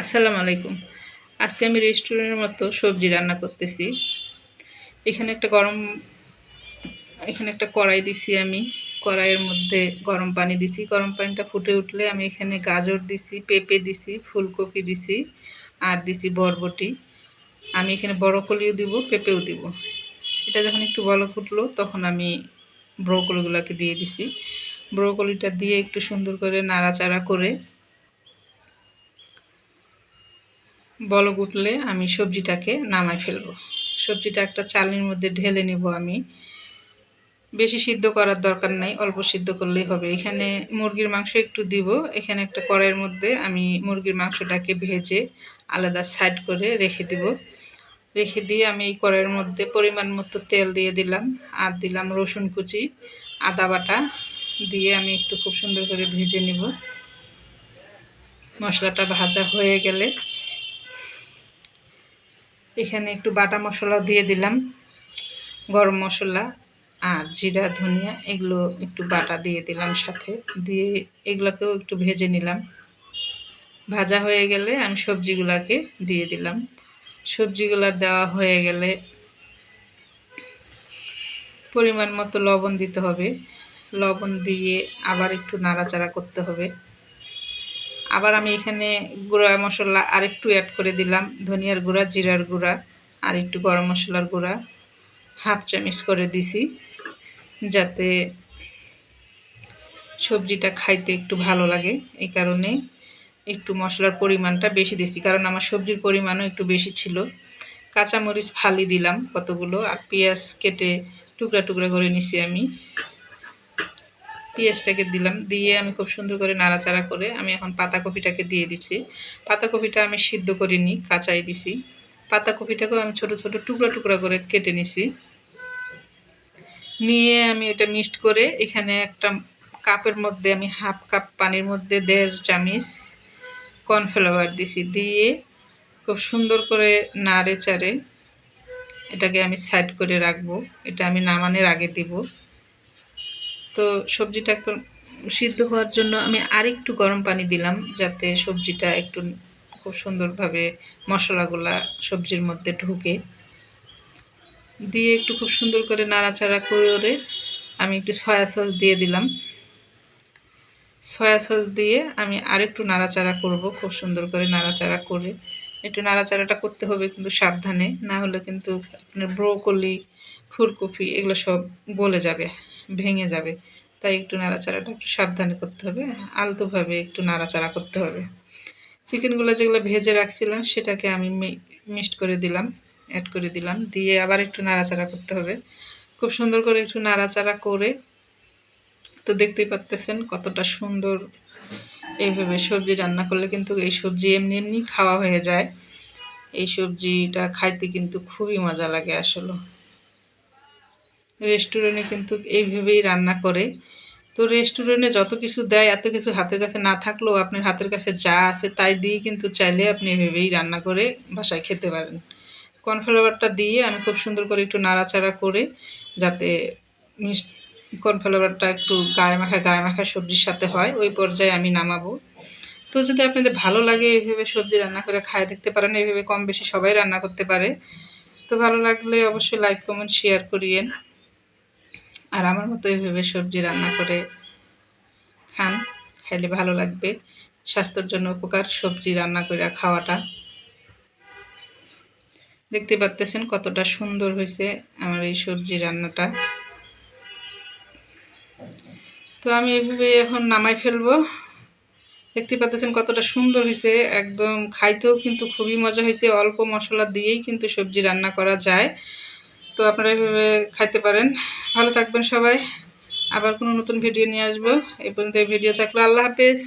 আসসালামু আলাইকুম। আজকে আমি রেস্টুরেন্টের মতো সবজি রান্না করতেছি। এখানে একটা গরম, এখানে একটা কড়াই দিছি আমি। কড়াইয়ের মধ্যে গরম পানি দিছি। গরম পানিটা ফুটে উঠলে আমি এখানে গাজর দিছি, পেঁপে দিছি, ফুলকপি দিছি, আর দিছি বরবটি। আমি এখানে বড়কলিও দিব, পেঁপেও দিব। এটা যখন একটু বড় ফুটলো তখন আমি ব্রোকলিগুলোকে দিয়ে দিছি। ব্রোকলিটা দিয়ে একটু সুন্দর করে নাড়াচাড়া করে বলক উঠলে আমি সবজিটাকে নামাই ফেলব। সবজিটা একটা চালনির মধ্যে ঢেলে নেব আমি। বেশি সিদ্ধ করার দরকার নাই, অল্প সিদ্ধ করলেই হবে। এখানে মুরগির মাংস একটু দিব। এখানে একটা কড়াইয়ের মধ্যে আমি মুরগির মাংসটাকে ভেজে আলাদা সাইড করে রেখে দিব। রেখে দিয়ে আমি এই কড়াইয়ের মধ্যে পরিমাণ মতো তেল দিয়ে দিলাম। আর দিলাম রসুন কুচি, আদা বাটা দিয়ে আমি একটু খুব সুন্দর করে ভেজে নিব। মশলাটা ভাজা হয়ে গেলে এখানে একটু বাটা মশলা দিয়ে দিলাম। গরম মশলা আর জিরা, ধনিয়া, এগুলো একটু বাটা দিয়ে দিলাম সাথে। দিয়ে এগুলোকেও একটু ভেজে নিলাম। ভাজা হয়ে গেলে আমি সবজিগুলোকে দিয়ে দিলাম। সবজিগুলো দেওয়া হয়ে গেলে পরিমাণ মতো লবণ দিতে হবে। লবণ দিয়ে আবার একটু নাড়াচাড়া করতে হবে। আবার আমি এখানে গুঁড়া মশলা আরেকটু অ্যাড করে দিলাম। ধনিয়ার গুঁড়া, জিরার গুঁড়া আর একটু গরম মশলার গুঁড়া হাফ চামচ করে দিছি যাতে সবজিটা খাইতে একটু ভালো লাগে। এই কারণে একটু মশলার পরিমাণটা বেশি দিছি, কারণ আমার সবজির পরিমাণও একটু বেশি ছিল। কাঁচামরিচ ফালি দিলাম কতগুলো আর পেঁয়াজ কেটে টুকরা টুকরা করে নিছি আমি। পেঁয়াজটাকে দিলাম, দিয়ে আমি খুব সুন্দর করে নাড়াচাড়া করে আমি এখন পাতাকপিটাকে দিয়ে দিচ্ছি। পাতাকপিটা আমি সিদ্ধ করিনি, কাঁচাই দিছি। পাতাকপিটাকেও আমি ছোট ছোট টুকরা টুকরা করে কেটে নিছি। নিয়ে আমি এটা মিক্সড করে এখানে একটা কাপের মধ্যে আমি হাফ কাপ পানির মধ্যে দেড় চামিচ কর্নফ্লাওয়ার দিছি, দিয়ে খুব সুন্দর করে নাড়ে চাড়ে এটাকে আমি সাইড করে রাখব। এটা আমি নামানোর আগে দিব। তো সবজিটা একটু সিদ্ধ হওয়ার জন্য আমি আরেকটু গরম পানি দিলাম, যাতে সবজিটা একটু খুব সুন্দরভাবে মশলাগুলা সবজির মধ্যে ঢুকে। দিয়ে একটু খুব সুন্দর করে নাড়াচাড়া করে আমি একটু সয়া সস দিয়ে দিলাম। সয়া সস দিয়ে আমি আরেকটু নাড়াচাড়া করব, খুব সুন্দর করে নাড়াচাড়া করে। একটু নাড়াচাড়াটা করতে হবে কিন্তু সাবধানে, না হলে কিন্তু আপনার ব্রোকলি, ফুলকপি এগুলো সব গলে যাবে, ভেঙে যাবে। তাই একটু নাড়াচাড়াটা একটু সাবধানে করতে হবে, আলতোভাবে একটু নাড়াচাড়া করতে হবে। চিকেনগুলো যেগুলো ভেজে রাখছিলাম সেটাকে আমি মিক্সড করে দিলাম অ্যাড করে দিলাম, দিয়ে আবার একটু নাড়াচাড়া করতে হবে। খুব সুন্দর করে একটু নাড়াচাড়া করে, তো দেখতেই পাচ্তেছেন কতটা সুন্দর এইভাবে সবজি রান্না করলে কিন্তু এই সবজি এমনি এমনি খাওয়া হয়ে যায়। এই সবজিটা খাইতে কিন্তু খুবই মজা লাগে আসলে। রেস্টুরেন্টে কিন্তু এইভাবেই রান্না করে। তো রেস্টুরেন্টে যত কিছু দেয়, এত কিছু হাতের কাছে না থাকলেও আপনার হাতের কাছে যা আছে তাই দিয়ে কিন্তু চাইলে আপনি এভাবেই রান্না করে বাসায় খেতে পারেন। কর্নফ্লাওয়ারটা দিয়ে আমি খুব সুন্দর করে একটু নাড়াচাড়া করে যাতে মিস কর্নফ্লাওয়ারটা একটু গায়ে মাখা গায়ে মাখা সবজির সাথে হয়, ওই পর্যায়ে আমি নামাবো। তো যদি আপনাদের ভালো লাগে এইভাবে সবজি রান্না করে খায়, দেখতে পারেন এইভাবে কম বেশি সবাই রান্না করতে পারে। তো ভালো লাগলে অবশ্যই লাইক কমেন্ট শেয়ার করিয়েন। আর আমার মতো এইভাবে সবজি রান্না করে খান, খাইলে ভালো লাগবে। স্বাস্থ্যের জন্য উপকার সবজি রান্না করে খাওয়াটা। দেখতে পাচ্তেছেন কতটা সুন্দর হয়েছে আমার এই সবজি রান্নাটা। তো আমি এভাবে এখন নামাই ফেলব। দেখতে পাচ্ছেন কতটা সুন্দর হয়েছে। একদম খাইতেও কিন্তু খুবই মজা হয়েছে। অল্প মশলা দিয়েই কিন্তু সবজি রান্না করা যায়। তো আপনারা এভাবে খাইতে পারেন। ভালো থাকবেন সবাই। আবার কোনো নতুন ভিডিও নিয়ে আসব। এই পর্যন্ত ভিডিও থাকল। আল্লাহ হাফেজ।